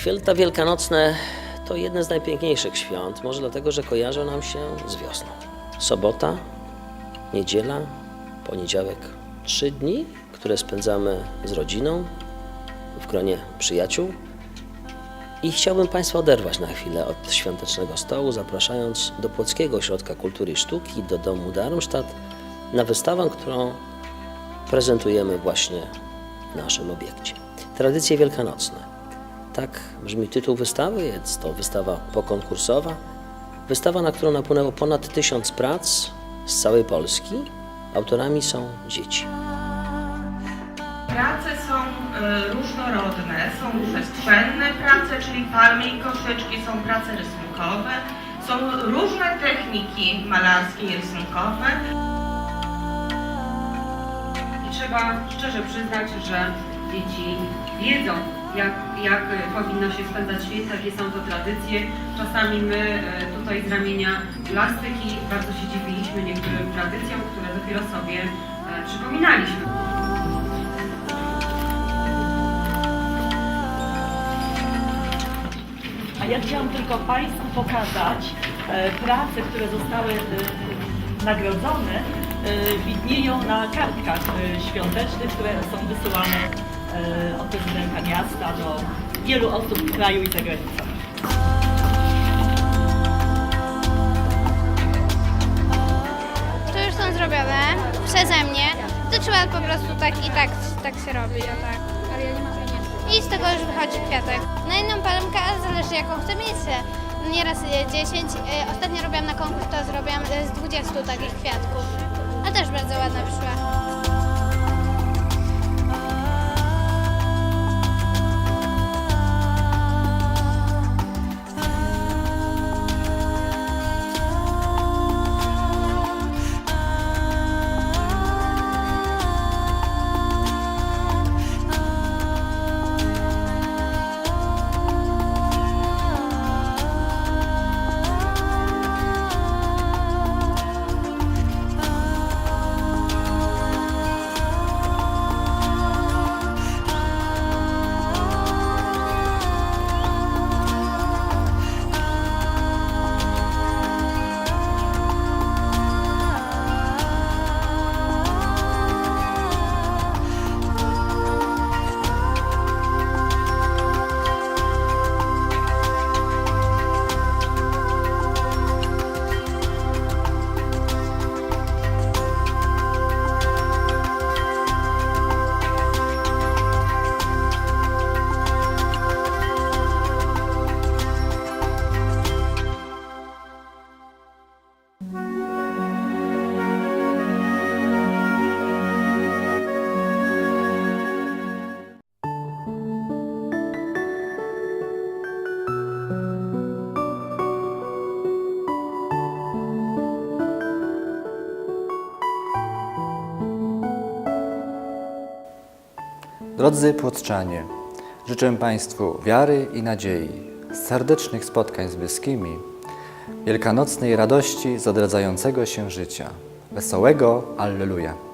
Święta Wielkanocne to jedne z najpiękniejszych świąt, może dlatego, że kojarzą nam się z wiosną. Sobota, niedziela, poniedziałek. Trzy dni, które spędzamy z rodziną, w gronie przyjaciół. I chciałbym Państwa oderwać na chwilę od świątecznego stołu, zapraszając do Płockiego Ośrodka Kultury i Sztuki, do Domu Darmstadt, na wystawę, którą prezentujemy właśnie w naszym obiekcie. Tradycje wielkanocne. Tak brzmi tytuł wystawy, jest to wystawa pokonkursowa. Wystawa, na którą napłynęło ponad tysiąc prac z całej Polski. Autorami są dzieci. Prace są e, różnorodne, są przestrzenne prace, czyli palmy i koszyczki, są prace rysunkowe, są różne techniki malarskie i rysunkowe. I trzeba szczerze przyznać, że dzieci wiedzą, jak, jak powinno się spędzać święta, jakie są to tradycje. Czasami my e, tutaj z ramienia plastyki bardzo się dziwiliśmy niektórym tradycjom, które dopiero sobie e, przypominaliśmy. A ja chciałam tylko Państwu pokazać e, prace, które zostały e, nagrodzone, e, widnieją na kartkach e, świątecznych, które są wysyłane e, od prezydenta miasta do wielu osób w kraju i za granicą. To już są zrobione przeze mnie. To trzeba po prostu tak i tak, tak się robi, o tak. Ale ja nie mam I z tego już wychodzi kwiatek. Na jedną palmkę, ale zależy jaką chcę mieć. Nieraz e, 10. e, Ostatnio robiłam na konkurs, to zrobiłam e, z 20 takich kwiatków. A też bardzo ładna wyszła. Drodzy Płotczanie, życzę Państwu wiary i nadziei, serdecznych spotkań z bliskimi, wielkanocnej radości z odradzającego się życia. Wesołego Alleluja!